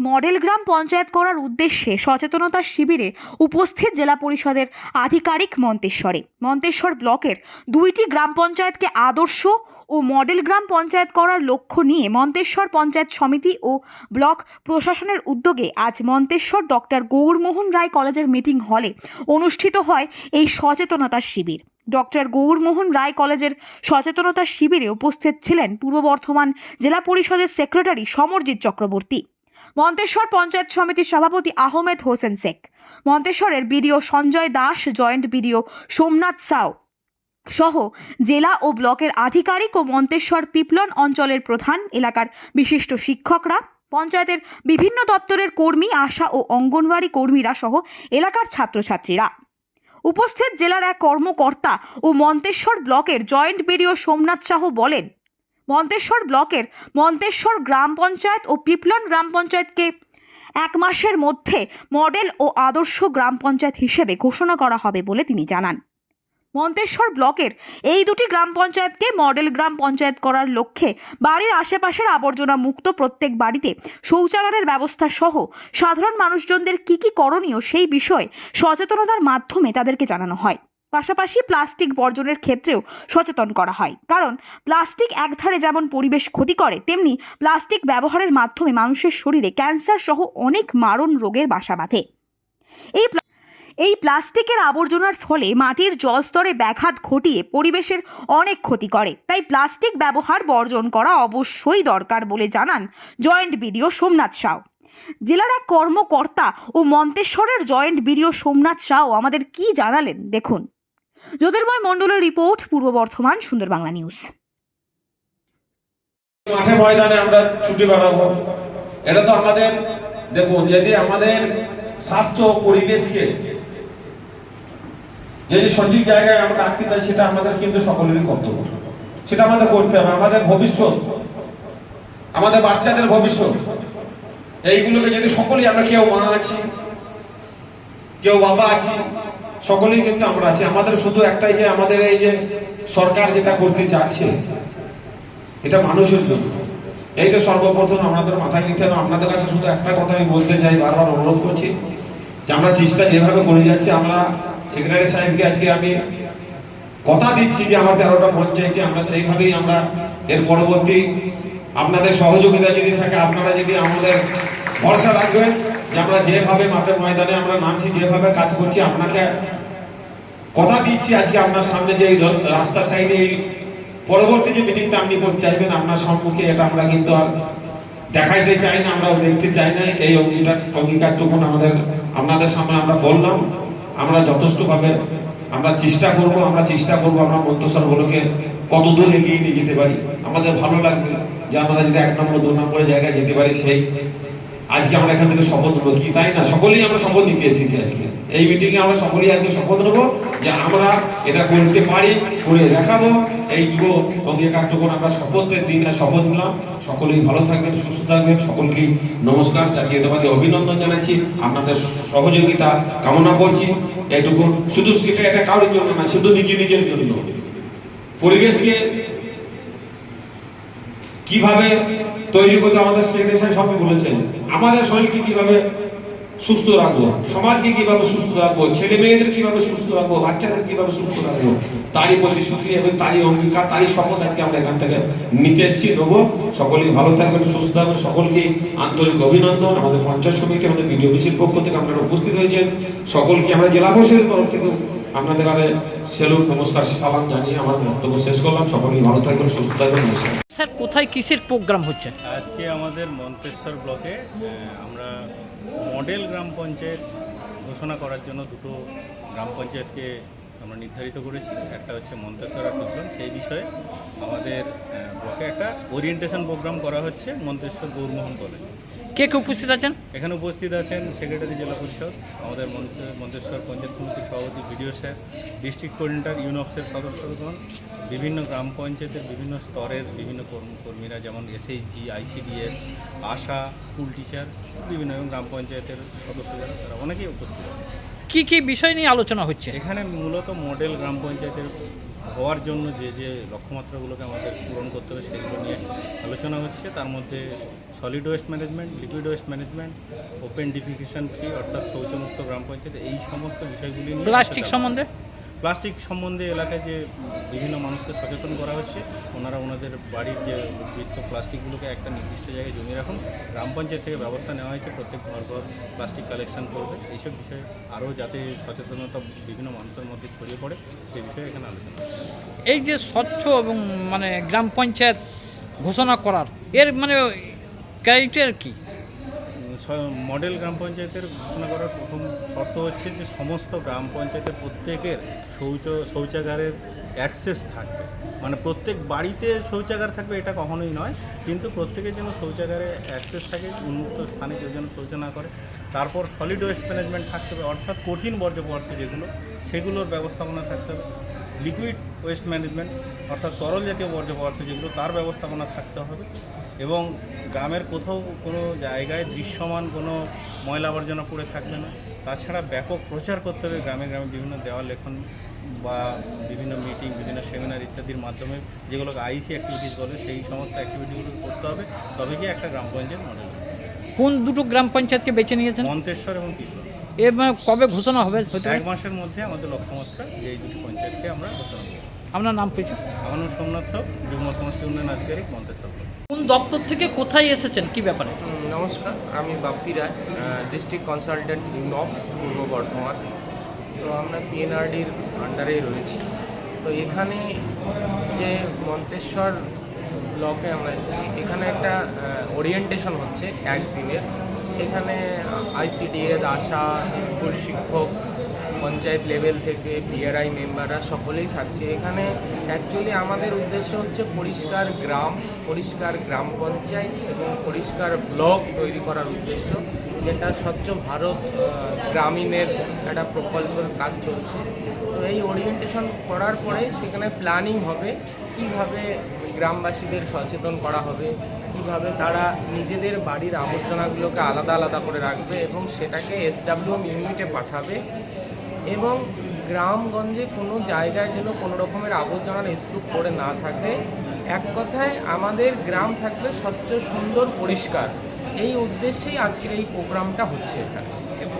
Model গ্রাম পঞ্চায়েত করার উদ্দেশ্যে সচেতনতা শিবিরে উপস্থিত জেলা পরিষদের আধিকারিক মন্তেশ্বরে। মন্তেশ্বর ব্লকের দুইটি গ্রাম পঞ্চায়েতকে আদর্শ ও মডেল গ্রাম পঞ্চায়েত করার লক্ষ্য নিয়ে মন্তেশ্বর পঞ্চায়েত সমিতি ও ব্লক প্রশাসনের উদ্যোগে আজ মন্তেশ্বর ডক্টর গৌরমোহন রায় কলেজের মিটিং হলে অনুষ্ঠিত হয় এই সচেতনতা শিবির। ডক্টর গৌরমোহন রায় কলেজের সচেতনতা শিবিরে উপস্থিত ছিলেন পূর্ব বর্ধমান জেলা পরিষদের সেক্রেটারি সমরজিৎ চক্রবর্তী। মন্তেশ্বর পঞ্চায়েত সমিতির সভাপতি Ahmed Hossain Sheikh. মন্তেশ্বরের BDO Sanjay Das, joint BDO Somnath Sau সহ জেলা ও ব্লকের আধিকারিক ও মন্তেশ্বর পিপলন অঞ্চলের প্রধান এলাকার বিশিষ্ট শিক্ষকরা, পঞ্চায়েতের বিভিন্ন দপ্তরের কর্মী, আশা ও অঙ্গনওয়াড়ি কর্মীরা সহ এলাকার ছাত্রছাত্রীরা। উপস্থিত জেলার এক কর্মকর্তা ও মন্তেশ্বর ব্লকের জয়েন্ট বিডিও সোমনাথ সাহু বলেন মন্তেশ্বর ব্লকের মন্তেশ্বর গ্রাম পঞ্চায়েত ও পিপলন গ্রাম পঞ্চায়েতকে এক মাসের মধ্যে মডেল ও আদর্শ গ্রাম পঞ্চায়েত হিসেবে ঘোষণা করা হবে বলে তিনি জানান। মন্তেশ্বর ব্লকের এই দুটি গ্রাম পঞ্চায়েতকে মডেল গ্রাম পঞ্চায়েত করার লক্ষ্যে বাড়ির আশেপাশের আবর্জনা মুক্ত প্রত্যেক বাড়িতে শৌচাগারের ব্যবস্থা সহ সাধারণ মানুষজনদের কী কী করণীয় সেই বিষয়ে সচেতনতার মাধ্যমে তাদেরকে জানানো হয়। পাশাপাশি প্লাস্টিক বর্জনের ক্ষেত্রেও সচেতন করা হয়। কারণ প্লাস্টিক একধারে যেমন পরিবেশ ক্ষতি করে, তেমনি প্লাস্টিক ব্যবহারের মাধ্যমে মানুষের শরীরে ক্যান্সার সহ অনেক মারণ রোগের বাসা বাঁধে। এই এই প্লাস্টিকের আবর্জনার ফলে মাটির জলস্তরে ব্যাঘাত ঘটিয়ে পরিবেশের অনেক ক্ষতি করে। তাই প্লাস্টিক ব্যবহার বর্জন করা অবশ্যই দরকার বলে জানান জয়েন্ট বিডিও সোমনাথ সাউ। জেলার এক কর্মকর্তা ও মন্তেশ্বরের জয়েন্ট বিডিও সোমনাথ সাউ আমাদের কি জানালেন দেখুন। জ্যোতির্ময় মণ্ডলের রিপোর্ট, পূর্ব বর্ধমান, সুন্দর বাংলা নিউজ। মাঠে ময়দানে আমরা ছুটি বেড়াবো এটা তো আমাদের, দেখুন, যদি আমাদের স্বাস্থ্য পরিবেশকে যদি সঠিক জায়গায় আমরা রাখতে চাই, সেটা আমাদের কিন্তু সকলেরই কর্তব্য। সেটা আমাদের করতে হবে। আমাদের ভবিষ্যৎ, আমাদের বাচ্চাদের ভবিষ্যৎ, এইগুলোকে যদি সকলেই আমরা, কেউ মা আছি, কেউ বাবা আছি সকলেই কিন্তু আমরা আছি। আমাদের শুধু একটাই যে আমাদের এই যে সরকার যেটা করতে চাচ্ছে, এটা মানুষের জন্য। এইটা সর্বপ্রথম আমাদের মাথায় নিতে হবে। আপনাদের কাছে শুধু একটা কথা আমি বলতে চাই, বারবার অনুরোধ করছি যে আমরা চেষ্টা যেভাবে করে যাচ্ছি, আমরা সেক্রেটারি সাহেবকে আজকে আমি কথা দিচ্ছি যে আমার তেরোটা পঞ্চায়েতে আমরা সেইভাবেই আমরা এর পরবর্তী আপনাদের সহযোগিতা যদি থাকে, আপনারা যদি আমাদের ভরসা রাখবেন যে আমরা যেভাবে মাঠের ময়দানে আমরা নামছি, যেভাবে কাজ করছি, আপনাকে কথা দিচ্ছি আজকে আপনার সামনে যে এই র- রাস্তার সাইডে এই পরবর্তী যে মিটিংটা আপনি করতে চাইবেন, আপনার সম্মুখে এটা আমরা কিন্তু আর দেখাইতে চাই না আমরা দেখতে চাই না। এই অঙ্গীকার অঙ্গীকারটুকু আমাদের, আপনাদের সামনে আমরা বললাম। আমরা যথেষ্টভাবে আমরা চেষ্টা করব, আমরা চেষ্টা করব আমরা মন্ত্রসরগুলোকে কত দূর এগিয়ে নিয়ে যেতে পারি। আমাদের ভালো লাগবে যে আমরা যদি এক নম্বর, দু নম্বরের জায়গায় যেতে পারি সেই আজকে আমরা এখান থেকে শপথ নেব। কি, তাই না? সকলেই আমরা শপথ নিতে এসেছি আজকে। এই মিটিংয়ে আমরা সকলেই আজকে শপথ নেব যে আমরা এটা করতে পারি, করে দেখাবো। এই যুব অঙ্গীকারটুকু আমরা শপথের দিন শপথ নিলাম। সকলেই ভালো থাকবেন, সুস্থ থাকবেন। সকলকেই নমস্কার জাতীয়তাবাদী অভিনন্দন জানাচ্ছি। আপনাদের সহযোগিতা কামনা করছি। এটুকু শুধু সেটা এটা কারোর জন্য না, শুধু নিজে নিজের জন্য। পরিবেশকে কীভাবে তৈরি করতে আমাদের সেক্রেটারি সবই বলেছেন। আমাদের শরীরকে কীভাবে সুস্থ রাখব? সমাজকে কীভাবে সুস্থ রাখব? ছেলে মেয়েদের কীভাবে সুস্থ রাখব? বাচ্চাদের কীভাবে সুস্থ রাখব? তারই প্রতিশ্রুতি এবং তারই অঙ্গীকার, তারই শপথ আজকে আমরা এখান থেকে নিতে এসেছি। দেবো সকলেই ভালো থাকবেন, সুস্থ থাকবেন। সকলকে আন্তরিক অভিনন্দন। আমাদের পঞ্চায়েত সমিতি, আমাদের বিডিও পক্ষ থেকে আপনারা উপস্থিত হয়েছেন। সকলকে আমরা জেলা পরিষদের তরফ থেকে আপনাদের কাছে সেলুট নমস্কার সালাম জানিয়ে আমার বক্তব্য শেষ করলাম। সকলেই ভালো থাকবেন সুস্থ থাকবেন নমস্কার। স্যার কোথায় কিসের প্রোগ্রাম হচ্ছে? আজকে আমাদের মন্তেশ্বর ব্লকে আমরা মডেল গ্রাম পঞ্চায়েত ঘোষণা করার জন্য দুটো গ্রাম পঞ্চায়েতকে আমরা নির্ধারিত করেছি। একটা হচ্ছে মন্তেশ্বর আর টুকরন সেই বিষয়ে আমাদের ব্লকে একটা ওরিয়েন্টেশন প্রোগ্রাম করা হচ্ছে মন্তেশ্বর গৌরমোহন কলেজ কে কে উপস্থিত আছেন? এখানে উপস্থিত আছেন সেক্রেটারি জেলা পরিষদ, আমাদের মন্তে- মন্তেশ্বর পঞ্চায়েত সমিতির সভাপতি বিডিও স্যার ডিস্ট্রিক্ট কোঅর্ডিনেটর ইউনপসের সদস্যগণ, বিভিন্ন গ্রাম পঞ্চায়েতের বিভিন্ন স্তরের বিভিন্ন কর্মকর্মীরা যেমন SHG, ICDS, ASHA, school teacher, বিভিন্ন গ্রাম পঞ্চায়েতের সদস্য যারা, তারা অনেকেই উপস্থিত আছে কি কি বিষয় নিয়ে আলোচনা হচ্ছে? এখানে মূলত মডেল গ্রাম পঞ্চায়েতের হওয়ার জন্য যে যে লক্ষ্যমাত্রাগুলোকে আমাদের পূরণ করতে হবে সেগুলো নিয়ে আলোচনা হচ্ছে। তার মধ্যে solid waste management liquid waste management open defecation free অর্থাৎ শৌচমুক্ত গ্রাম পঞ্চায়েত এই সমস্ত বিষয়গুলি নিয়ে প্লাস্টিক সম্বন্ধে? প্লাস্টিক সম্বন্ধে এলাকায় যে বিভিন্ন মানুষকে সচেতন করা হচ্ছে, ওনারা ওনাদের বাড়ির যে উদ্বৃত্ত প্লাস্টিকগুলোকে একটা নির্দিষ্ট জায়গায় জমিয়ে রাখুন। গ্রাম পঞ্চায়েত থেকে ব্যবস্থা নেওয়া হয়েছে, প্রত্যেক ঘর ঘর প্লাস্টিক কালেকশন করবে। এইসব বিষয়ে আরও যাতে সচেতনতা বিভিন্ন মানুষের মধ্যে ছড়িয়ে পড়ে, সেই বিষয়ে এখানে আলোচনা এই যে স্বচ্ছ এবং মানে গ্রাম পঞ্চায়েত ঘোষণা করার, এর মানে ক্যারেক্টার কি? মডেল গ্রাম পঞ্চায়েতের ঘোষণা করার প্রথম শর্ত হচ্ছে যে সমস্ত গ্রাম পঞ্চায়েতের প্রত্যেকের শৌচ, শৌচাগারের অ্যাক্সেস থাকবে। মানে প্রত্যেক বাড়িতে শৌচাগার থাকবে এটা কখনোই নয়, কিন্তু প্রত্যেকের যেন শৌচাগারে অ্যাক্সেস থাকে, উন্মুক্ত স্থানে কেউ যেন শৌচ না করে, তারপর সলিড ওয়েস্ট ম্যানেজমেন্ট থাকতে হবে, অর্থাৎ কঠিন বর্জ্য পদার্থ যেগুলো, সেগুলোর ব্যবস্থাপনা থাকতে হবে। লিকুইড ওয়েস্ট ম্যানেজমেন্ট অর্থাৎ তরল জাতীয় বর্জ্য পদার্থ যেগুলো তার ব্যবস্থাপনা থাকতে হবে এবং গ্রামের কোথাও কোনো জায়গায় দৃশ্যমান কোনো ময়লা আবর্জনা পড়ে থাকবে না। তাছাড়া ব্যাপক প্রচার করতে হবে গ্রামে গ্রামে বিভিন্ন দেওয়াল লেখন বা বিভিন্ন মিটিং বিভিন্ন সেমিনার ইত্যাদির মাধ্যমে যেগুলোকে আইসি অ্যাক্টিভিটিস বলে সেই সমস্ত অ্যাক্টিভিটিগুলো করতে হবে। তবে গিয়ে একটা গ্রাম পঞ্চায়েত মডেল কোন দুটো গ্রাম পঞ্চায়েতকে বেছে নিয়েছেন? মন্তেশ্বর এবং পিপল এ মানে কবে ঘোষণা হবে এক মাসের মধ্যে আমাদের লক্ষ্যমাত্রা যে এই দুটি পঞ্চায়েতকে আমরা ঘোষণা করব। আপনার নাম পেয়েছে আমার নাম সোমনাথ সাউ যুগ্ম সমষ্টি উন্নয়ন আধিকারিক মন্তেশ্বর কোন দপ্তর থেকে কোথায় এসেছেন কি ব্যাপারে? নমস্কার আমি বাপ্পি রায় ডিস্ট্রিক্ট কনসালটেন্ট ইউনক্স পূর্ব বর্ধমান। তো আমরা পিএনআরডির আন্ডারেই রয়েছি। তো এখানে যে মন্তেশ্বর ব্লকে আমরা এসেছি এখানে একটা ওরিয়েন্টেশন হচ্ছে একদিনের। এখানে আইসিডিএস আশা, স্কুল শিক্ষক, পঞ্চায়েত লেভেল থেকে বিআরআই মেম্বাররা সকলেই থাকছে। এখানে অ্যাকচুয়ালি আমাদের উদ্দেশ্য হচ্ছে পরিষ্কার গ্রাম পরিষ্কার গ্রাম পঞ্চায়েত এবং পরিষ্কার ব্লক তৈরি করার উদ্দেশ্য, যেটা স্বচ্ছ ভারত গ্রামীণের একটা প্রকল্পের কাজ চলছে। তো এই ওরিয়েন্টেশন করার পরে সেখানে প্ল্যানিং হবে, কীভাবে গ্রামবাসীদের সচেতন করা হবে কীভাবে তারা নিজেদের বাড়ির আবর্জনাগুলোকে আলাদা আলাদা করে রাখবে এবং সেটাকে এসডাব্লিউএম ইউনিটে পাঠাবে এবং গ্রামগঞ্জে কোনো জায়গায় যেন কোনো রকমের আবর্জনার স্তূপ করে না থাকে। এক কথায় আমাদের গ্রাম থাকবে স্বচ্ছ সুন্দর পরিষ্কার। এই উদ্দেশ্যেই আজকের এই প্রোগ্রামটা হচ্ছে এখানে।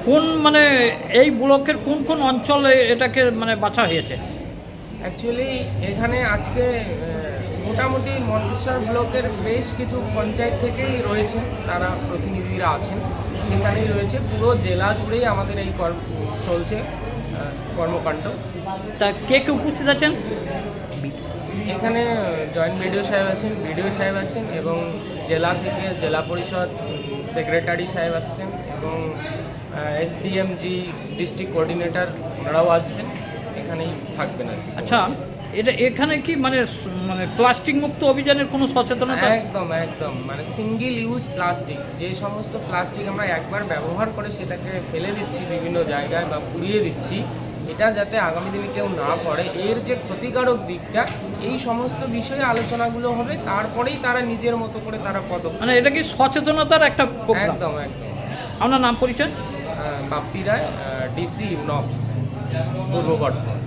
কোন মানে এই ব্লকের কোন কোন অঞ্চলে এটাকে মানে বাছা হয়েছে? অ্যাকচুয়ালি এখানে আজকে মোটামুটি মন্তেশ্বর ব্লকের বেশ কিছু পঞ্চায়েত থেকেই রয়েছেন তারা প্রতিনিধিরা আছেন। সেখানেই রয়েছে পুরো জেলা জুড়েই আমাদের এই কর্ম চলছে কর্মকাণ্ড। তা কে কে উপস্থিত আছেন? এখানে জয়েন্ট বিডিও সাহেব আছেন বিডিও সাহেব আছেন এবং জেলা থেকে জেলা পরিষদ সেক্রেটারি সাহেব আসছেন এবং এসডিএমজি ডিস্ট্রিক্ট কোঅর্ডিনেটর ওনারাও আসবেন। এখানেই থাকবেন আর আচ্ছা এটা এখানে কি মানে মানে প্লাস্টিক মুক্ত অভিযানের কোনো সচেতনতা? একদম একদম। মানে সিঙ্গেল ইউজ প্লাস্টিক যে সমস্ত প্লাস্টিক আমরা একবার ব্যবহার করে সেটাকে ফেলে দিচ্ছি বিভিন্ন জায়গায় বা পুড়িয়ে দিচ্ছি এটা যাতে আগামী দিনে কেউ না করে। এর যে ক্ষতিকারক দিকটা এই সমস্ত বিষয়ে আলোচনাগুলো হবে। তারপরেই তারা নিজের মতো করে তারা পদক্ষেপ মানে এটা কি সচেতনতার একটা একদম একদম। আপনার নাম পরিচয়? বাপ্পি রায় ডিসি নবস পূর্ব বর্ধমান।